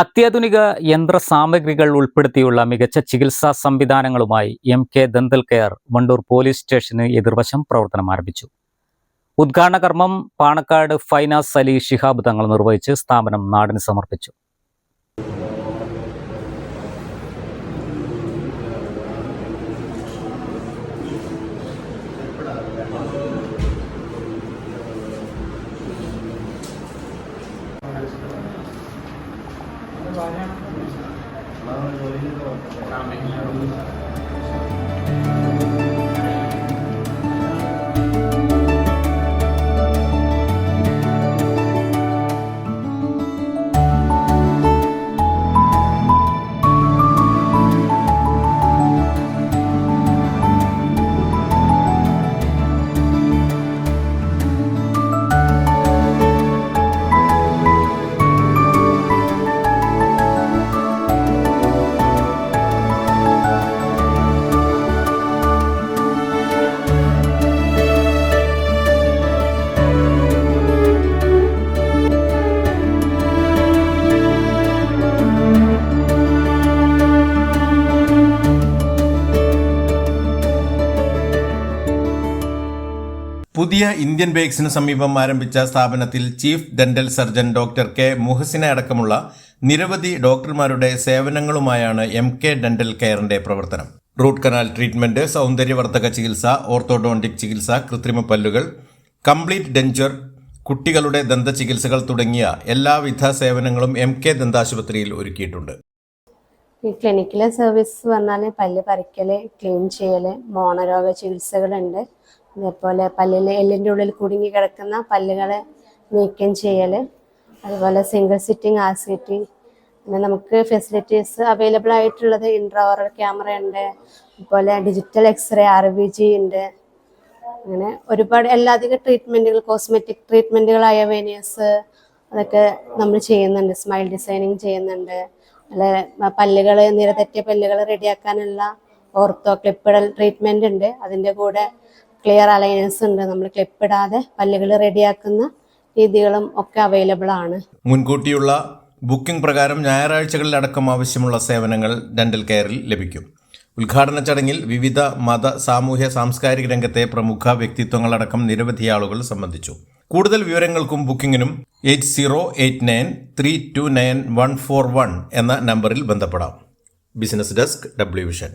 അത്യാധുനിക യന്ത്ര സാമഗ്രികൾ ഉൾപ്പെടുത്തിയുള്ള മികച്ച ചികിത്സാ സംവിധാനങ്ങളുമായി M K dental care Wandoor police സ്റ്റേഷന് എതിർവശം പ്രവർത്തനം ആരംഭിച്ചു. ഉദ്ഘാടന കർമ്മം പാണക്കാട് ഫൈനാസ് അലി ശിഹാബ് തങ്ങൾ നിർവഹിച്ച് സ്ഥാപനം നാടിന് സമർപ്പിച്ചു. Thank you. പുതിയ ഇന്ത്യൻ ബേക്സിന് സമീപം ആരംഭിച്ച സ്ഥാപനത്തിൽ chief dental surgeon doctor K മുഹസിനെ അടക്കമുള്ള നിരവധി ഡോക്ടർമാരുടെ സേവനങ്ങളുമായാണ് എം കെ ഡെന്റൽ കെയറിന്റെ പ്രവർത്തനം. റൂട്ട് കനാൽ ട്രീറ്റ്മെന്റ് സൗന്ദര്യവർദ്ധക ചികിത്സ ഓർത്തോഡോണ്ടിക് ചികിത്സ കൃത്രിമ പല്ലുകൾ കംപ്ലീറ്റ് ഡെഞ്ചർ കുട്ടികളുടെ ദന്ത ചികിത്സകൾ തുടങ്ങിയ എല്ലാവിധ സേവനങ്ങളും എം കെ ദന്താശുപത്രിയിൽ ഒരുക്കിയിട്ടുണ്ട്. ഈ ക്ലിനിക്കിലെ സർവീസ് പറഞ്ഞാൽ പല്ല് പറിക്കൽ ക്ലീൻ ചെയ്യൽ മോണരോഗ ചികിത്സകളുണ്ട്. അതേപോലെ പല്ലിൽ എല്ലിന്റെ ഉള്ളിൽ കുടുങ്ങി കിടക്കുന്ന പല്ലുകളെ നീക്കം ചെയ്യൽ അതുപോലെ സിംഗിൾ സിറ്റിംഗ് ആ സിറ്റിംഗ് പിന്നെ നമുക്ക് ഫെസിലിറ്റീസ് അവൈലബിൾ ആയിട്ടുള്ളത് ഇൻട്രാവറൽ ക്യാമറ ഉണ്ട്. അതുപോലെ digital x-ray R V G ഉണ്ട്. അങ്ങനെ ഒരുപാട് എല്ലാധികം ട്രീറ്റ്മെന്റുകൾ കോസ്മെറ്റിക് ട്രീറ്റ്മെന്റുകളായ വേനിയസ് അതൊക്കെ നമ്മൾ ചെയ്യുന്നുണ്ട്. സ്മൈൽ ഡിസൈനിങ് ചെയ്യുന്നുണ്ട്. അല്ല പല്ലുകൾ നിരതെറ്റിയ പല്ലുകൾ റെഡിയാക്കാനുള്ള ഓർത്തോ ക്ലിപ്പിടൽ ട്രീറ്റ്മെന്റ് ഉണ്ട്. അതിന്റെ കൂടെ ക്ലിയർ അലയൻസ് ഉണ്ട്. നമ്മൾ ക്ലിപ്പിടാതെ പല്ലുകൾ റെഡിയാക്കുന്ന രീതികളും ഒക്കെ അവൈലബിൾ ആണ്. മുൻകൂട്ടിയുള്ള ബുക്കിംഗ് പ്രകാരം ഞായറാഴ്ചകളിലടക്കം ആവശ്യമുള്ള സേവനങ്ങൾ ഡെന്റൽ കെയറിൽ ലഭിക്കും. ഉദ്ഘാടന ചടങ്ങിൽ വിവിധ മത സാമൂഹ്യ സാംസ്കാരിക രംഗത്തെ പ്രമുഖ വ്യക്തിത്വങ്ങളടക്കം നിരവധി ആളുകൾ സംബന്ധിച്ചു. കൂടുതൽ വിവരങ്ങൾക്കും ബുക്കിംഗിനും eight zero eight nine three two nine one four one എന്ന നമ്പറിൽ ബന്ധപ്പെടാം. Business desk W vision.